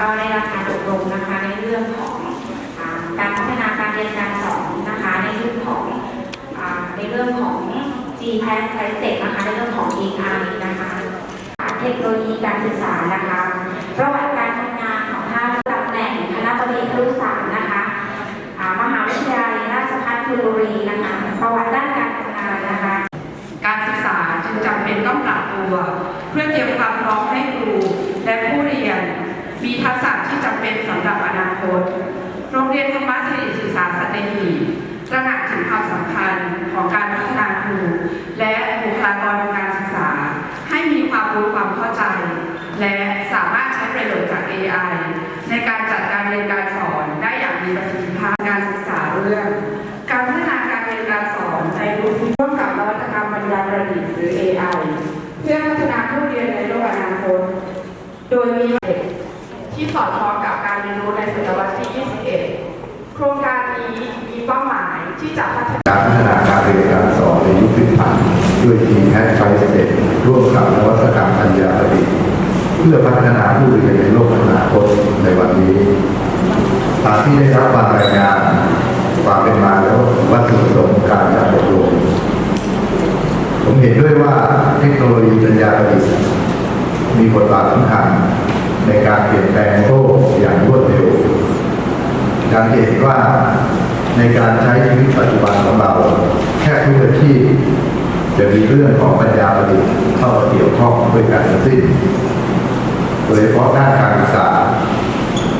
ก็ได้รับการอบรมนะคะในเรื่องของการพัฒนาการเรียนการสอนนะคะในเรื่องของในเรื่องของ G p a s ไ i เ e นะคะในเรื่องของ ER นะคะเทคโนโลยีการศึกษานะคะประวัติการทำงานของท่านตำแหน่งคณะบดีครุศาสตร์นะคะมหาวิทยาลัยราชภัฏธนบุรีนะคะประวัติด้านการทำงานนะคะการศึกษาจึงจำเป็นต้องปรับตัว เพื่อเตรียมความพร้อมให้ครูและผู้เรียน มีทักษะที่จำเป็นสำหรับอนาคต โรงเรียนธรรมศรีศึกษาสัตหีบตระหนักถึงความสำคัญของการพัฒนาครู และบุคลากรทางการศึกษา ให้มีความรู้ความเข้าใจ และสามารถใช้ประโยชน์จาก AI ในการจัดการเรียนการสอนได้อย่างมีประสิทธิภาพการศึกษาเรื่อง การพัฒนาการเรียนการสอนในรูปร่วมกับนวัตกรรมปัญญาประดิษฐ์หรือ AI เพื่อพัฒนาผู้เรียนในโลกอนาคต โดยมีเด็ก ที่สอดคล้องกับการเรียนรู้ในศตวรรษที่ 21 โครงการนี้มีเป้าหมายที่จะพัฒนาการพัฒนาการเรียนการสอนในยุคที่ผ่านด้วยทีมแพทย์ไฟเสร็จร่วมกับนวัตกรรมปัญญาประดิษฐ์เพื่อพัฒนาผู้เรียนในโลกอนาคตในวันนี้ ตามที่ได้รับการรายงานความเป็นมาแล้ววัตถุประสงค์การจัดอบรมผมเห็นด้วยว่าเทคโนโลยีปัญญาประดิษฐ์มีบทบาทสำคัญ ในการเปลี่ยนแปลงโลกอย่างรวดเร็วการเห็นว่าในการใช้ชีวิตปัจจุบันของเรา แค่ทุกอาชีพจะมีเรื่องของปัญญาประดิษฐ์เข้ามาเกี่ยวข้องด้วยกันทั้งสิ้นโดยเฉพาะด้านการศึกษา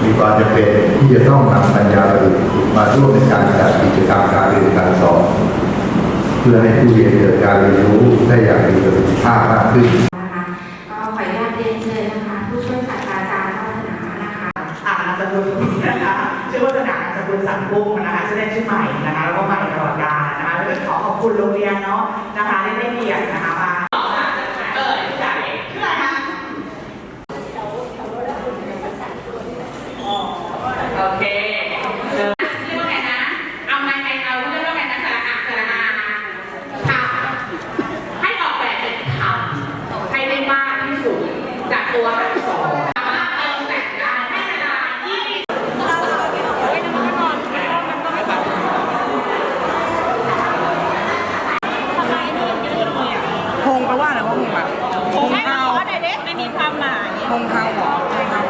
มีความจำเป็นที่จะต้องนำปัญญาประดิษฐ์มาร่วมในการจัดกิจกรรมการเรียนการสอนเพื่อให้ผู้เรียนเกิดการเรียนรู้ได้อย่างมีประสิทธิภาพมากขึ้น ชื่อวัฒนานามสกุณสังกุ้งนะคะชื่อเล่นชื่อใหม่นะคะแล้วก็ใหม่ตลอดกาลนะคะแล้วก็ขอขอบคุณโรงเรียนเนาะนะคะที่ได้เกียรตินะคะมาเออใช่ชื่ออะไรคะโอเค เรียกว่าไงนะ เอาไงไงเอาเรียกว่าไงนะสระอะสระอาคำให้ออกแบบเป็นคำให้ได้มากที่สุดจากตัวอักษรสามารถเติมแต่งได้ให้เวลาที่ พ งแปลว่าอะไรวะพงอะพงเฮาไม่มีความหมายพงเฮาเหรอพงเฮา